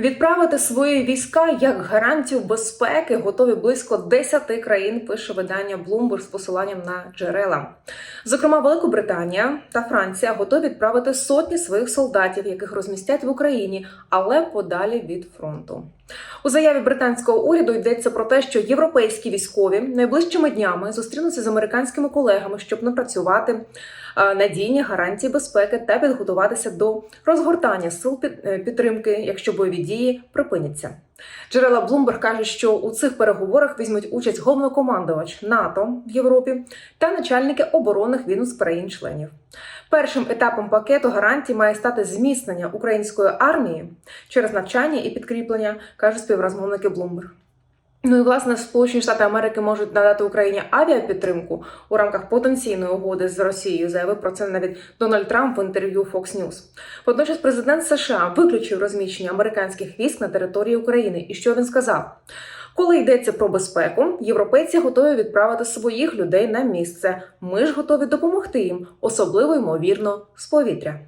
Відправити свої війська як гарантію безпеки готові близько 10 країн. Пише видання Bloomberg з посиланням на джерела. Зокрема, Великобританія та Франція готові відправити сотні своїх солдатів, яких розмістять в Україні, але подалі від фронту. У заяві британського уряду йдеться про те, що європейські військові найближчими днями зустрінуться з американськими колегами, щоб напрацювати е, надійні гарантії безпеки та підготуватися до розгортання сил е, підтримки, якщо бойові дії припиняться. Джерела Блумберг кажуть, що у цих переговорах візьмуть участь головнокомандувач НАТО в Європі та начальники оборонних відомств країн-членів. Першим етапом пакету гарантій має стати зміцнення української армії через навчання і підкріплення, кажуть співрозмовники Bloomberg. Ну і власне Сполучені Штати Америки можуть надати Україні авіапідтримку у рамках потенційної угоди з Росією. Заявив про це навіть Дональд Трамп в інтерв'ю Fox News. Водночас президент США виключив розміщення американських військ на території України. І що він сказав? Коли йдеться про безпеку, європейці готові відправити своїх людей на місце. Ми ж готові допомогти їм, особливо ймовірно з повітря.